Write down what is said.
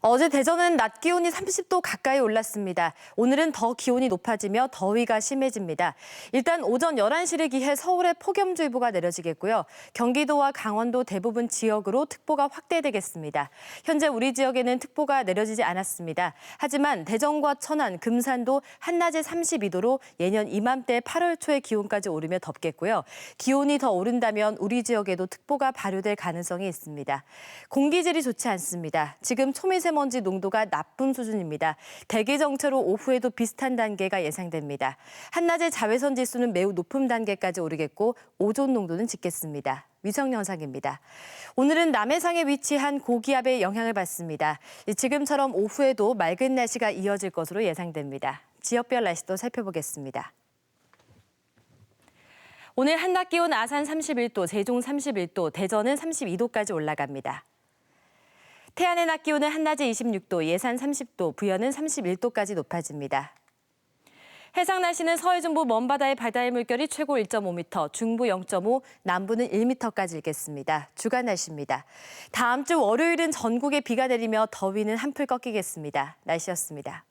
어제 대전은 낮 기온이 30도 가까이 올랐습니다. 오늘은 더 기온이 높아지며 더위가 심해집니다. 일단 오전 11시를 기해 서울에 폭염주의보가 내려지겠고요. 경기도와 강원도 대부분 지역으로 특보가 확대되겠습니다. 현재 우리 지역에는 특보가 내려지지 않았습니다. 하지만 대전과 천안, 금산도 한낮에 32도로 예년 이맘때 8월 초의 기온까지 오르며 덥겠고요. 기온이 더 오른다면 우리 지역에도 특보가 발효될 가능성이 있습니다. 공기질이 좋지 않습니다. 지금 초미세 먼지 농도가 나쁜 수준입니다. 대기 정체로 오후에도 비슷한 단계가 예상됩니다. 한낮의 자외선 지수는 매우 높은 단계까지 오르겠고 오존 농도는 짙겠습니다. 위성 영상입니다. 오늘은 남해상에 위치한 고기압의 영향을 받습니다. 지금처럼 오후에도 맑은 날씨가 이어질 것으로 예상됩니다. 지역별 날씨도 살펴보겠습니다. 오늘 한낮 기온 아산 31도, 세종 31도, 대전은 32도까지 올라갑니다. 태안의 낮 기온은 한낮에 26도, 예산 30도, 부여는 31도까지 높아집니다. 해상 날씨는 서해 중부 먼바다의 바다의 물결이 최고 1.5m, 중부 0.5, 남부는 1m까지 일겠습니다. 주간 날씨입니다. 다음 주 월요일은 전국에 비가 내리며 더위는 한풀 꺾이겠습니다. 날씨였습니다.